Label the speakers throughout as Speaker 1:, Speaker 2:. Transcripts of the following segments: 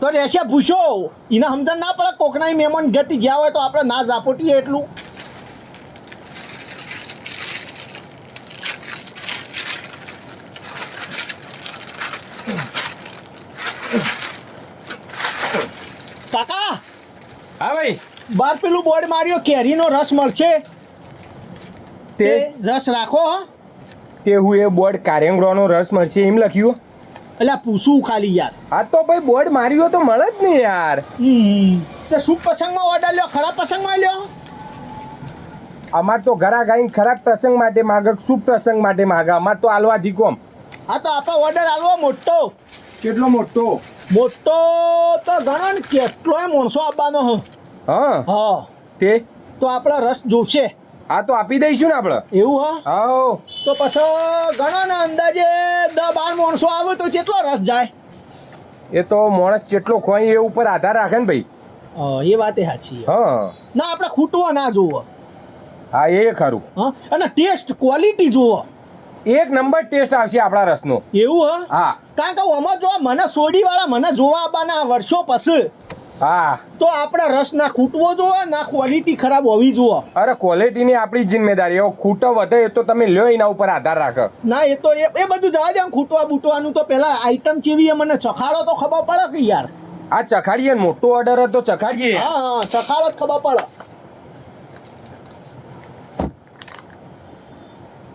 Speaker 1: તો રહેશે ભૂસો. એને સમજણ ના પડે કોકના મહેમાન ઘેરથી ગયા હોય તો આપણે ના ઝાપોટીએ એટલું. કાકા!
Speaker 2: હા ભાઈ.
Speaker 1: બાર પેલું બોર્ડ માર્યો કેરીનો રસ મળશે. તે રસ રાખો હા.
Speaker 2: તે હું એ બોર્ડ કારેંગડોનો રસ મળશે એમ લખ્યું.
Speaker 1: એટલે પૂછું ખાલી યાર.
Speaker 2: હા તો ભાઈ બોર્ડ માર્યો તો મળે જ ને યાર.
Speaker 1: તે શુભ પ્રસંગમાં ઓર્ડર લ્યો? ખરાબ પ્રસંગમાં લ્યો?
Speaker 2: અમાર તો ઘરા ગાઈને ખરાબ પ્રસંગ માટે માગે શુભ પ્રસંગ માટે માગે. અમાર તો આલવા ધીકોમ
Speaker 1: હા તો આપા ઓર્ડર આલવો મોટો.
Speaker 2: કેટલો મોટો?
Speaker 1: મોટો તો ઘણો ને કેટલોય માણસો આપવાનો હ.
Speaker 2: હા.
Speaker 1: હા.
Speaker 2: તે?
Speaker 1: તો આપણે રસ જોશે.
Speaker 2: હા તો આપી દઈશું ને આપણે.
Speaker 1: એવું હ?
Speaker 2: હા
Speaker 1: તો પછી ગણો ને અંદાજે દસ બાર માણસો આવે તો કેટલો રસ જાય?
Speaker 2: એ તો માણસ જેટલો ખોઈ એ ઉપર આધાર રાખે ને ભાઈ.
Speaker 1: એ વાતે સાચી
Speaker 2: હા.
Speaker 1: ના આપણે ખૂટવો ના જોવો
Speaker 2: હા એ ખરું.
Speaker 1: હા? અને ટેસ્ટ ક્વોલિટી જુઓ.
Speaker 2: એક નંબર ટેસ્ટ આવશે આપણા રસનો.
Speaker 1: એવું હ?
Speaker 2: હા.
Speaker 1: કારણ કે આમાં જો મને સોડીવાળા મને જોવા આવવાના વર્ષો પછી
Speaker 2: હા.
Speaker 1: તો આપણે રસ ના ખૂટવો જોવો ના ક્વોલિટી ખરાબ હોવી જોવો
Speaker 2: અરે ક્વોલિટીની આપણી જિમ્મેદારી. એવો ખૂટો વધે એ તો તમે લ્યો એના ઉપર આધાર રાખો.
Speaker 1: ના એ તો એ બધું જવા દે ખૂટવા બૂટવાનું. તો પેલા આઈટમ ચેવી એ મને ચખાડો તો ખબર પડે કે યાર?
Speaker 2: આ ચખાડીએ મોટો ઓર્ડર હતો ચખાડીએ.
Speaker 1: હા હા ચખાડો જ ખબર પડે.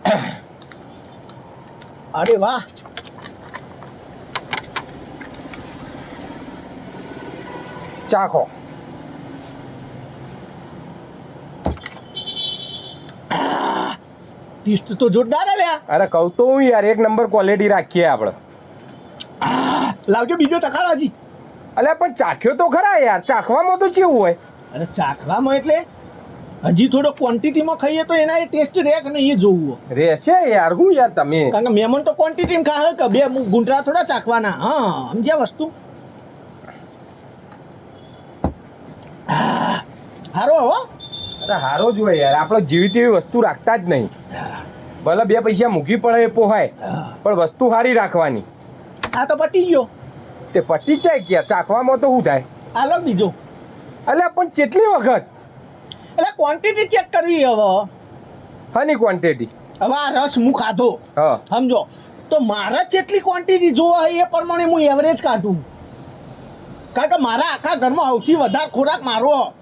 Speaker 1: અરે વાહ
Speaker 2: ચાખો.
Speaker 1: ટેસ્ટ તો જોરદાર લ્યા
Speaker 2: અરે કહું તો હું યાર એક નંબર ક્વોલિટી રાખીએ આપણે.
Speaker 1: લાવજો બીજો ચખાડાજી હજી.
Speaker 2: અલ્યા પણ ચાખ્યો તો ખરા યાર ચાખવામાં તો કેવું હોય?
Speaker 1: અરે ચાખવામાં એટલે હજી થોડો ક્વોન્ટિટીમાં ખાઈએ તો એના એ ટેસ્ટ રહે કે નહીં એ જોવું
Speaker 2: રહેશે યાર હું યાર તમે?
Speaker 1: કારણ કે મહેમાન તો ક્વોન્ટિટીમાં ખાહે કે બે ગુંટરા થોડા ચાખવાના. હા સમજ્યા વસ્તુ? હારો હો.
Speaker 2: અરે હારો જ હોય યાર. આપણે જેવી તેવી વસ્તુ રાખતા જ નહીં. ભલે બે પૈસા મૂકી પડે એ પોહાય પણ વસ્તુ સારી રાખવાની.
Speaker 1: આ તો પટી ગયો.
Speaker 2: તે પટી જાય ક્યાં? ચાખવામાં તો શું થાય?
Speaker 1: આલો બીજો.
Speaker 2: એટલે પણ કેટલી વખત?
Speaker 1: એટલે ક્વોન્ટિટી ચેક કરવી હવે.
Speaker 2: હની ક્વોન્ટિટી
Speaker 1: હવે આ રસ હું ખાધો.
Speaker 2: હા.
Speaker 1: સમજો. તો મારે જેટલી ક્વોન્ટિટી જોવા હોય એ પ્રમાણે હું એવરેજ કાઢું. કારણ કે મારા આખા ઘરમાં સૌથી વધારે ખોરાક મારો.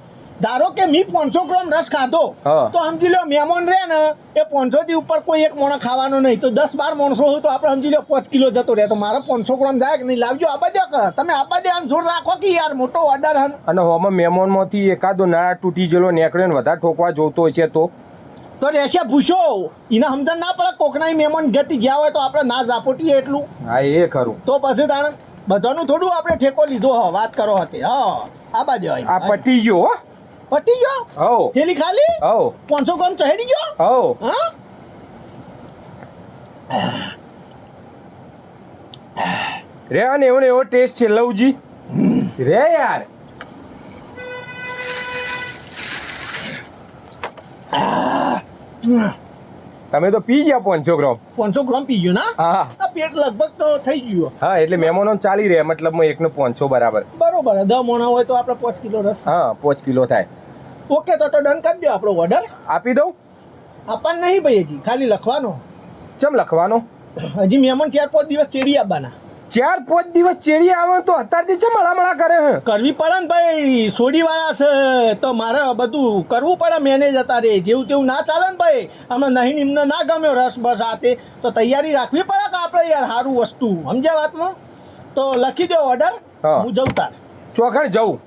Speaker 1: ધારો કે મી પાંચસો ગ્રામ રસ ખાધો. તો સમજી લો મહેમાન રહે ને એ પાંચસો થી ઉપર કોઈ એક મોણો ખાવાનો નહીં. તો દસ બાર માણસો હોય તો આપણે સમજી લો પાંચ કિલો જતો રહે. તો મારે પાંચસો ગ્રામ જાય કે નહીં? લાવજો આપા દે તમે આપા દે આમ જોર રાખો કે યાર મોટો ઓર્ડર હન.
Speaker 2: અને હોમાં મહેમાનમાંથી એકાદો ના તૂટી ગયેલો નીકળ્યો ને વધારે ઠોકવા જોતો છે તો?
Speaker 1: તો રહેશે ભૂસો. એને સમજણ ના પડે કોકના મહેમાન ગતિ ગયા હોય તો આપણે ના ઝાપોટીએ એટલું.
Speaker 2: હા એ ખરું.
Speaker 1: તો પછી તાણ બધાનું થોડું આપણે ઠેકો લીધો હ. વાત કરો હતી. હા. આ બાજુ
Speaker 2: આ પટી ગયો હો.
Speaker 1: પટી ગયો?
Speaker 2: હો
Speaker 1: થેલી ખાલી?
Speaker 2: હો
Speaker 1: પાંચસો ગ્રામ ચહેડી ગયો?
Speaker 2: હો
Speaker 1: હા?
Speaker 2: રે અને એવો એવો ટેસ્ટ છે લવજી રે યાર. તમે તો પી ગયા પાંચસો ગ્રામ.
Speaker 1: પાંચસો ગ્રામ પી ગયો ના?
Speaker 2: હા.
Speaker 1: પેટ લગભગ તો થઈ ગયું.
Speaker 2: હા એટલે મહેમાનો ચાલી રહે મતલબ એકનો પાંચસો બરાબર.
Speaker 1: બરોબર દસ મોણા હોય તો આપણે પાંચ કિલો રસ.
Speaker 2: હા પાંચ કિલો થાય.
Speaker 1: ઓકે તો તો ડન કરી દો આપણો ઓર્ડર
Speaker 2: આપી દઉં?
Speaker 1: આપવાનું નહીં ભાઈ હજી ખાલી લખવાનો.
Speaker 2: ચમ લખવાનો?
Speaker 1: હજી મહેમાન ચાર પાંચ દિવસ ચેડી આપવાના
Speaker 2: ચાર પાંચ દિવસ ચેડી આવે તો અત્યારથી ચમ હળામળા કરે હે?
Speaker 1: કરવી પડે ને ભાઈ સોડીવાળા છે તો મારે બધું કરવું પડે મેનેજ અત્યારે. જેવું તેવું ના ચાલે ને ભાઈ અમે નહીં નિમને ના ગમ્યો રસ બસ આ તે. તો તૈયારી રાખવી પડે કે આપણે યાર સારું વસ્તુ? સમજ્યા વાતમાં? તો લખી દો ઓર્ડર
Speaker 2: હા.
Speaker 1: જઉં તાર.
Speaker 2: ચોખણ જવું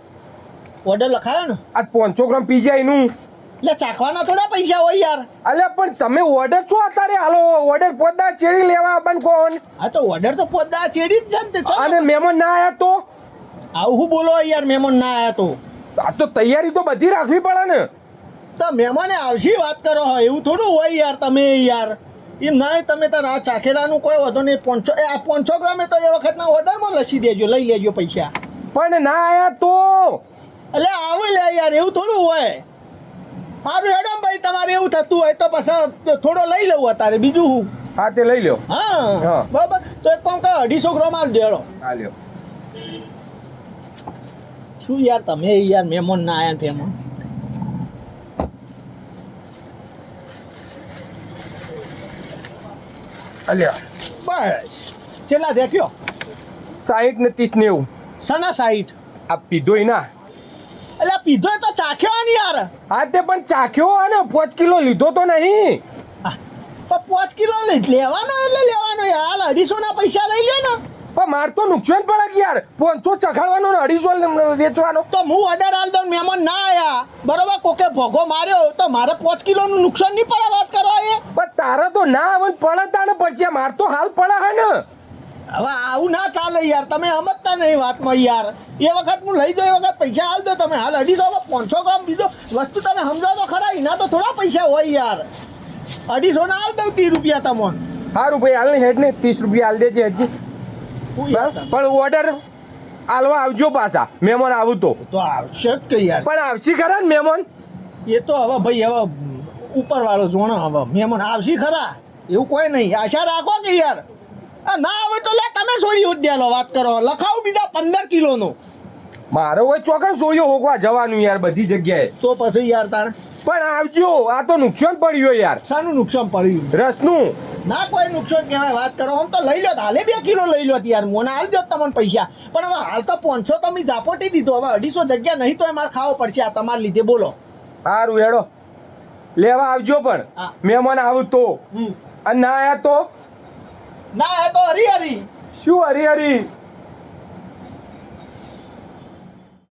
Speaker 1: ઓર્ડર લખાયો ને?
Speaker 2: આ પાંચસો ગ્રામ પીઝા એનું
Speaker 1: એટલે ચાખવાના થોડા પૈસા હોય યાર.
Speaker 2: અલ્યા પણ તમે ઓર્ડર છો અત્યારે? હાલો ઓર્ડર પોતા ચેડી લેવા આપણ કોણ?
Speaker 1: હા તો ઓર્ડર તો પોતા ચેડી જ છે ને તે.
Speaker 2: અને મહેમાન ના આયા તો?
Speaker 1: આવું હું બોલો યાર મહેમાન ના આયા તો.
Speaker 2: આ તો તૈયારી તો બધી રાખવી પડે ને.
Speaker 1: તો મહેમાને આવશી વાત કરો હોય એવું થોડું હોય યાર તમે યાર. એમ ના તમે તાર આ ચાખેલાનું કોઈ વધો નહીં પાંચસો એ આ પાંચસો ગ્રામે તો એ વખતના ઓર્ડરમાં લસી દેજો લઈ લેજો પૈસા.
Speaker 2: પણ ના આયા તો?
Speaker 1: એટલે આવે લે યાર એવું થોડું હોય. સારું હેડમ ભાઈ તમારે એવું થતું હોય તો પછી થોડો લઈ લઉં અત્યારે બીજું હું?
Speaker 2: હા તે લઈ લ્યો.
Speaker 1: હા. બરાબર. તો એક કામ કરો અઢીસો ગ્રામ આલ દેડો.
Speaker 2: હા લ્યો.
Speaker 1: શું યાર તમે યાર મહેમાન ના આયા ને ફેમન
Speaker 2: અલ્યા
Speaker 1: બસ. ચેલા દેખ્યો
Speaker 2: સાહીઠ ને ત્રીસ નેવું
Speaker 1: સના સાહીઠ?
Speaker 2: આ પીધો ના.
Speaker 1: એટલે પીધો તો ચાખ્યો ને યાર.
Speaker 2: હા તે પણ ચાખ્યો અને પાંચ કિલો લીધો તો નહીં.
Speaker 1: તો પાંચ કિલો લેવાનો એટલે લેવાનો યાર. અઢીસો ના પૈસા લઈ લે ને.
Speaker 2: પણ માર તો નુકસાન પડે કે યાર. પોંચો ચખાડવાનો ને અઢીસો વેચવાનો.
Speaker 1: તો હું ઓર્ડર આલ દઉં મહેમાન ના આયા. બરોબર? કોકે ભોગો માર્યો તો મારે પાંચ કિલોનું નુકસાન નહીં પડે વાત કરવા એ.
Speaker 2: પણ તારે તો ના આવે પડે તાને પછી. માર તો હાલ પડે હે ને.
Speaker 1: હવે આવું ના ચાલે યાર તમે સમજતા નહીં વાતમાં યાર. એ વખત હું લઈ જાઉં એ વખત પૈસા હાલ દો તમે. હાલ અઢીસો પાંચસો ગ્રામ બીજો વસ્તુ તમે સમજો તો ખરા એના તો થોડા પૈસા હોય યાર. અઢીસો ના હાલ દઉં ત્રીસ રૂપિયા તમને.
Speaker 2: સારું ભાઈ હાલ હેડ ને ત્રીસ રૂપિયા હાલ દેજે હજી. પણ ઓર્ડર હાલવા આવજો પાછા. મહેમાન આવું તો.
Speaker 1: તો આવશે જ કે યાર.
Speaker 2: પણ આવશી ખરા ને મહેમાન
Speaker 1: એ તો હવે ભાઈ હવે ઉપર વાળો જોણો હવે. મહેમાન આવશે ખરા. એવું કોઈ નહીં. આશા રાખો કે યાર. ના આવે તો લે તમે સોળી ઉદ્યાલો વાત કરો. લખાવ બીજા પંદર કિલોનો.
Speaker 2: મારો હોય ચોક્કસ સોયો હોગવા જવાનું યાર બધી જગ્યાએ.
Speaker 1: તો પછી યાર તાણ.
Speaker 2: પણ આવજો આ તો નુકસાન પડ્યું યાર.
Speaker 1: શાનું નુકસાન પડ્યું?
Speaker 2: રસનું.
Speaker 1: ના કોઈ નુકસાન કહેવાય વાત કરો. આમ તો લઈ લો હાલે બે કિલો લઈ લો યાર. મોને હાલ દો તમને પૈસા. પણ હવે હાલ તો પાંચસો તમે ઝાપોટી દીધો. હવે અઢીસો જગ્યા નહીં તો મારે ખાવો પડશે. આ તમારે લીધે બોલો.
Speaker 2: સારું હેડો. લેવા આવજો પણ. મહેમાન આવું તો. અને ના આયા તો?
Speaker 1: ના એ તો હરી હરી
Speaker 2: શું હરી હરી